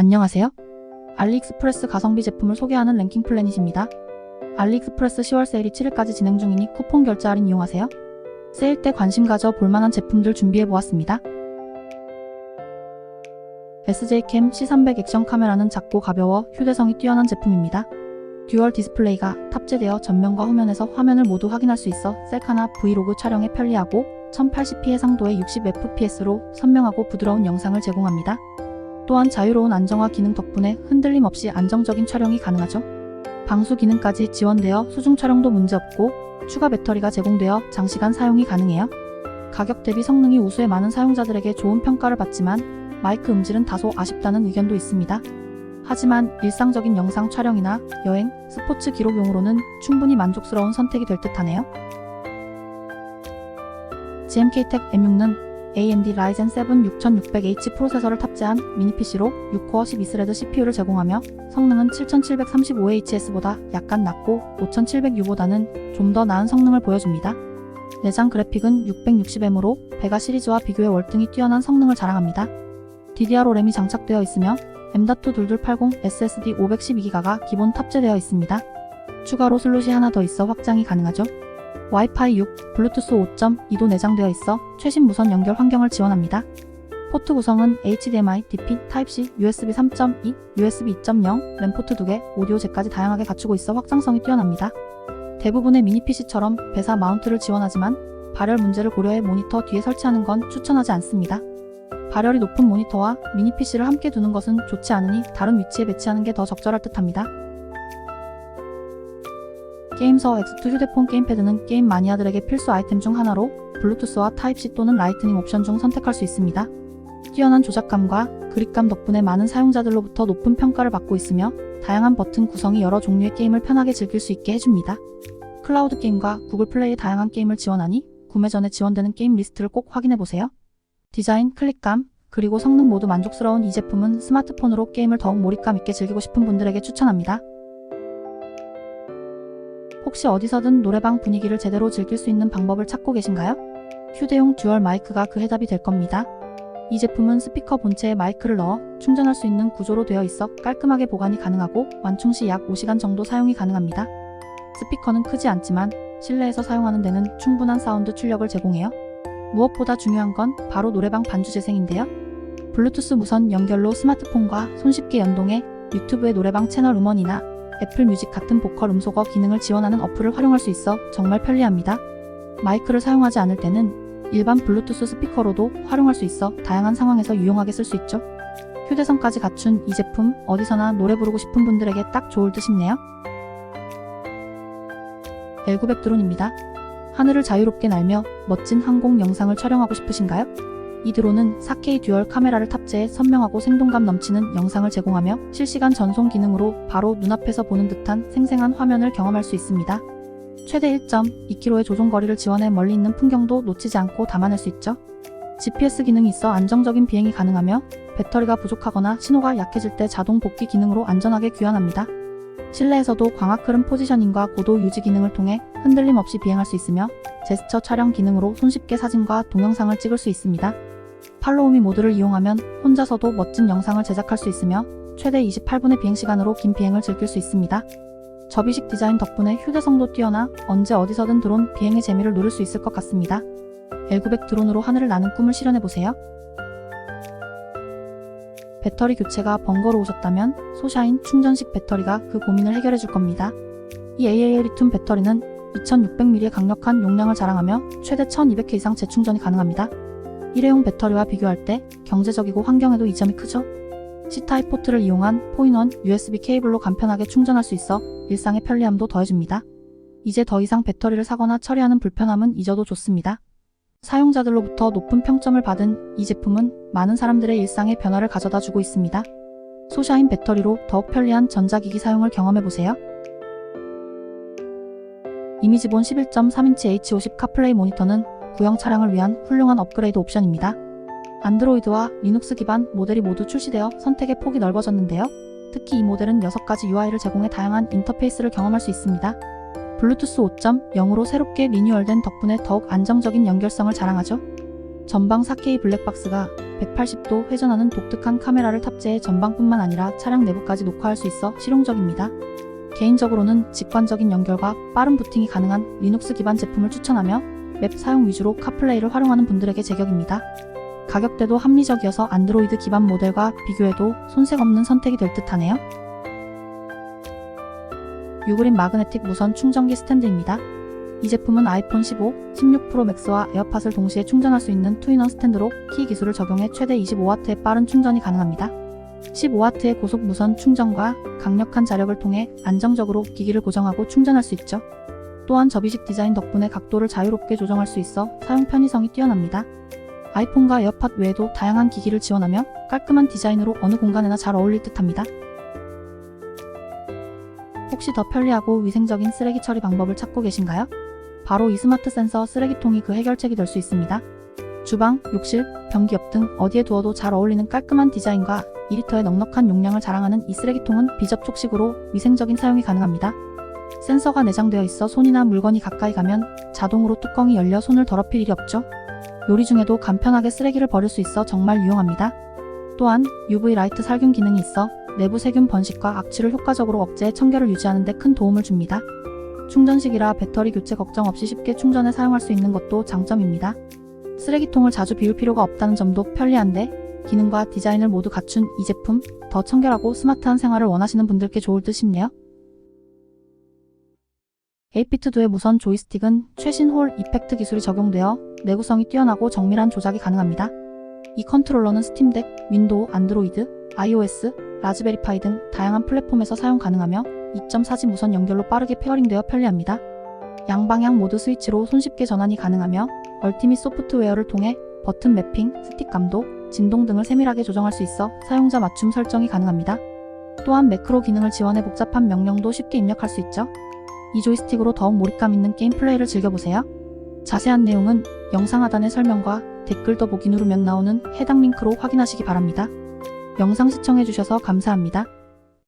안녕하세요. 알리익스프레스 가성비 제품을 소개하는 랭킹 플래닛입니다. 알리익스프레스 10월 세일이 7일까지 진행 중이니 쿠폰 결제 할인 이용하세요. 세일 때 관심 가져 볼만한 제품들 준비해 보았습니다. SJ캠 C300 액션 카메라는 작고 가벼워 휴대성이 뛰어난 제품입니다. 듀얼 디스플레이가 탑재되어 전면과 후면에서 화면을 모두 확인할 수 있어 셀카나 브이로그 촬영에 편리하고 1080p 해상도의 60fps로 선명하고 부드러운 영상을 제공합니다. 또한 자유로운 안정화 기능 덕분에 흔들림 없이 안정적인 촬영이 가능하죠. 방수 기능까지 지원되어 수중 촬영도 문제없고 추가 배터리가 제공되어 장시간 사용이 가능해요. 가격 대비 성능이 우수해 많은 사용자들에게 좋은 평가를 받지만 마이크 음질은 다소 아쉽다는 의견도 있습니다. 하지만 일상적인 영상 촬영이나 여행, 스포츠 기록용으로는 충분히 만족스러운 선택이 될 듯하네요. GMK-TEC M6는 AMD Ryzen 7 6600H 프로세서를 탑재한 미니 PC로 6코어 12스레드 CPU를 제공하며 성능은 7735Hz보다 약간 낮고 5706보다는 좀 더 나은 성능을 보여줍니다. 내장 그래픽은 660M으로 베가 시리즈와 비교해 월등히 뛰어난 성능을 자랑합니다. DDR5 램이 장착되어 있으며 M.2280 SSD 512기가가 기본 탑재되어 있습니다. 추가로 슬롯이 하나 더 있어 확장이 가능하죠. 와이파이 6, 블루투스 5.2도 내장되어 있어 최신 무선 연결 환경을 지원합니다. 포트 구성은 HDMI, DP, Type-C, USB 3.2, USB 2.0, 램 포트 2개, 오디오 잭까지 다양하게 갖추고 있어 확장성이 뛰어납니다. 대부분의 미니 PC처럼 배사 마운트를 지원하지만 발열 문제를 고려해 모니터 뒤에 설치하는 건 추천하지 않습니다. 발열이 높은 모니터와 미니 PC를 함께 두는 것은 좋지 않으니 다른 위치에 배치하는 게 더 적절할 듯합니다. 게임서 X2 휴대폰 게임패드는 게임 마니아들에게 필수 아이템 중 하나로 블루투스와 타입C 또는 라이트닝 옵션 중 선택할 수 있습니다. 뛰어난 조작감과 그립감 덕분에 많은 사용자들로부터 높은 평가를 받고 있으며 다양한 버튼 구성이 여러 종류의 게임을 편하게 즐길 수 있게 해줍니다. 클라우드 게임과 구글 플레이의 다양한 게임을 지원하니 구매 전에 지원되는 게임 리스트를 꼭 확인해보세요. 디자인, 클릭감, 그리고 성능 모두 만족스러운 이 제품은 스마트폰으로 게임을 더욱 몰입감 있게 즐기고 싶은 분들에게 추천합니다. 혹시 어디서든 노래방 분위기를 제대로 즐길 수 있는 방법을 찾고 계신가요? 휴대용 듀얼 마이크가 그 해답이 될 겁니다. 이 제품은 스피커 본체에 마이크를 넣어 충전할 수 있는 구조로 되어 있어 깔끔하게 보관이 가능하고 완충 시 약 5시간 정도 사용이 가능합니다. 스피커는 크지 않지만 실내에서 사용하는 데는 충분한 사운드 출력을 제공해요. 무엇보다 중요한 건 바로 노래방 반주 재생인데요. 블루투스 무선 연결로 스마트폰과 손쉽게 연동해 유튜브의 노래방 채널 음원이나 애플 뮤직 같은 보컬 음소거 기능을 지원하는 어플을 활용할 수 있어 정말 편리합니다. 마이크를 사용하지 않을 때는 일반 블루투스 스피커로도 활용할 수 있어 다양한 상황에서 유용하게 쓸 수 있죠. 휴대성까지 갖춘 이 제품 어디서나 노래 부르고 싶은 분들에게 딱 좋을 듯 싶네요. L900 드론입니다. 하늘을 자유롭게 날며 멋진 항공 영상을 촬영하고 싶으신가요? 이 드론은 4K 듀얼 카메라를 탑재해 선명하고 생동감 넘치는 영상을 제공하며 실시간 전송 기능으로 바로 눈앞에서 보는 듯한 생생한 화면을 경험할 수 있습니다. 최대 1.2km의 조종 거리를 지원해 멀리 있는 풍경도 놓치지 않고 담아낼 수 있죠. GPS 기능이 있어 안정적인 비행이 가능하며 배터리가 부족하거나 신호가 약해질 때 자동 복귀 기능으로 안전하게 귀환합니다. 실내에서도 광학 흐름 포지셔닝과 고도 유지 기능을 통해 흔들림 없이 비행할 수 있으며 제스처 촬영 기능으로 손쉽게 사진과 동영상을 찍을 수 있습니다. 팔로우미 모드를 이용하면 혼자서도 멋진 영상을 제작할 수 있으며 최대 28분의 비행시간으로 긴 비행을 즐길 수 있습니다. 접이식 디자인 덕분에 휴대성도 뛰어나 언제 어디서든 드론 비행의 재미를 누릴 수 있을 것 같습니다. L900 드론으로 하늘을 나는 꿈을 실현해보세요. 배터리 교체가 번거로우셨다면 소샤인 충전식 배터리가 그 고민을 해결해 줄 겁니다. 이 AAA 리튬 배터리는 2600mAh의 강력한 용량을 자랑하며 최대 1200회 이상 재충전이 가능합니다. 일회용 배터리와 비교할 때 경제적이고 환경에도 이 점이 크죠. C타입 포트를 이용한 포인원 USB 케이블로 간편하게 충전할 수 있어 일상의 편리함도 더해줍니다. 이제 더 이상 배터리를 사거나 처리하는 불편함은 잊어도 좋습니다. 사용자들로부터 높은 평점을 받은 이 제품은 많은 사람들의 일상에 변화를 가져다 주고 있습니다. 소샤인 배터리로 더욱 편리한 전자기기 사용을 경험해보세요. 이미지본 11.3인치 H50 카플레이 모니터는 구형 차량을 위한 훌륭한 업그레이드 옵션입니다. 안드로이드와 리눅스 기반 모델이 모두 출시되어 선택의 폭이 넓어졌는데요. 특히 이 모델은 6가지 UI를 제공해 다양한 인터페이스를 경험할 수 있습니다. 블루투스 5.0으로 새롭게 리뉴얼된 덕분에 더욱 안정적인 연결성을 자랑하죠. 전방 4K 블랙박스가 180도 회전하는 독특한 카메라를 탑재해 전방뿐만 아니라 차량 내부까지 녹화할 수 있어 실용적입니다. 개인적으로는 직관적인 연결과 빠른 부팅이 가능한 리눅스 기반 제품을 추천하며 맵 사용 위주로 카플레이를 활용하는 분들에게 제격입니다. 가격대도 합리적이어서 안드로이드 기반 모델과 비교해도 손색 없는 선택이 될 듯하네요. 유그린 마그네틱 무선 충전기 스탠드입니다. 이 제품은 아이폰 15, 16 프로 맥스와 에어팟을 동시에 충전할 수 있는 투인원 스탠드로 키 기술을 적용해 최대 25W의 빠른 충전이 가능합니다. 15W의 고속 무선 충전과 강력한 자력을 통해 안정적으로 기기를 고정하고 충전할 수 있죠. 또한 접이식 디자인 덕분에 각도를 자유롭게 조정할 수 있어 사용 편의성이 뛰어납니다. 아이폰과 에어팟 외에도 다양한 기기를 지원하며 깔끔한 디자인으로 어느 공간에나 잘 어울릴 듯합니다. 혹시 더 편리하고 위생적인 쓰레기 처리 방법을 찾고 계신가요? 바로 이 스마트 센서 쓰레기통이 그 해결책이 될 수 있습니다. 주방, 욕실, 변기 옆 등 어디에 두어도 잘 어울리는 깔끔한 디자인과 2리터의 넉넉한 용량을 자랑하는 이 쓰레기통은 비접촉식으로 위생적인 사용이 가능합니다. 센서가 내장되어 있어 손이나 물건이 가까이 가면 자동으로 뚜껑이 열려 손을 더럽힐 일이 없죠. 요리 중에도 간편하게 쓰레기를 버릴 수 있어 정말 유용합니다. 또한 UV 라이트 살균 기능이 있어 내부 세균 번식과 악취를 효과적으로 억제해 청결을 유지하는 데 큰 도움을 줍니다. 충전식이라 배터리 교체 걱정 없이 쉽게 충전해 사용할 수 있는 것도 장점입니다. 쓰레기통을 자주 비울 필요가 없다는 점도 편리한데 기능과 디자인을 모두 갖춘 이 제품 더 청결하고 스마트한 생활을 원하시는 분들께 좋을 듯 싶네요. 8비트2의 무선 조이스틱은 최신 홀 이펙트 기술이 적용되어 내구성이 뛰어나고 정밀한 조작이 가능합니다. 이 컨트롤러는 스팀덱, 윈도우, 안드로이드, iOS, 라즈베리파이 등 다양한 플랫폼에서 사용 가능하며 2.4G 무선 연결로 빠르게 페어링되어 편리합니다. 양방향 모드 스위치로 손쉽게 전환이 가능하며 얼티밋 소프트웨어를 통해 버튼 매핑, 스틱 감도, 진동 등을 세밀하게 조정할 수 있어 사용자 맞춤 설정이 가능합니다. 또한 매크로 기능을 지원해 복잡한 명령도 쉽게 입력할 수 있죠. 이 조이스틱으로 더욱 몰입감 있는 게임 플레이를 즐겨보세요. 자세한 내용은 영상 하단의 설명과 댓글 더보기 누르면 나오는 해당 링크로 확인하시기 바랍니다. 영상 시청해주셔서 감사합니다.